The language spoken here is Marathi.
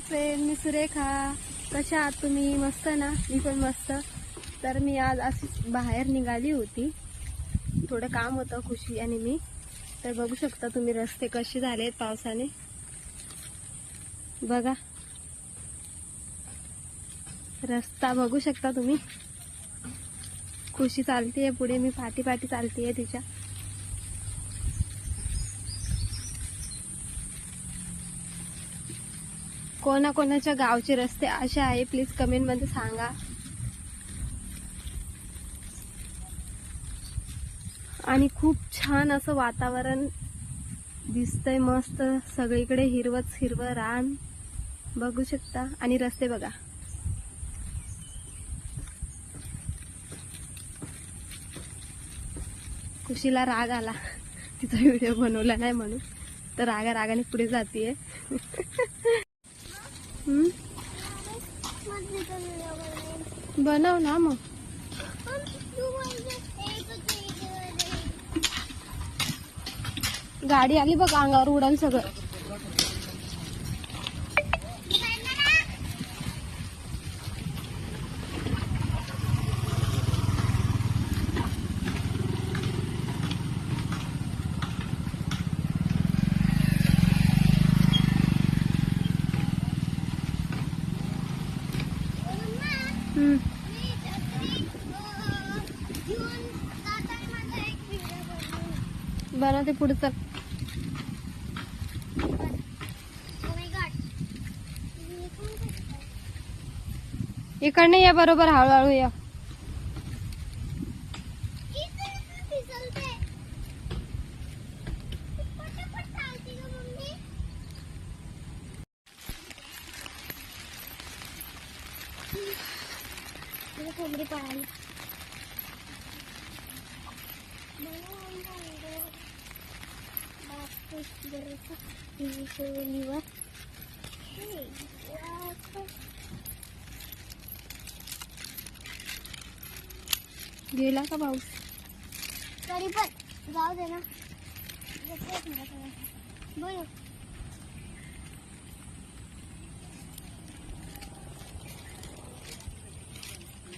फ्रेंड मी सुरेखा. कशा आहात तुम्ही? मस्त ना? मी पण मस्त. तर मी आज अशीच बाहेर निघाली होती. थोडं काम होतं खुशी आणि मी. तर बघू शकता तुम्ही रस्ते कसे झाले आहेत पावसाने. बघा. रस्ता बघू शकता तुम्ही. खुशी चालते आहे पुढे. मी पाठी पाठी आहे तिच्या. कोणाकोणाच्या गावचे रस्ते असे आहे प्लीज कमेंटमध्ये सांगा. आणि खूप छान असं वातावरण दिसतंय मस्त. सगळीकडे हिरवच हिरवं रान. बघू शकता. आणि रस्ते बघा. खुशीला राग आला. तिचा व्हिडिओ बनवला नाही म्हणून. तर रागा रागाने पुढे जातीये. बनव ना मग. गाडी आली बघ अंगावर उडाल सगळं. बरं ते पुढे चल इकडनं या बरोबर हळूहळू या. कोंबडी पळाली लिव्हर गेला का पाऊस तरी पण जाऊ दे ना बोल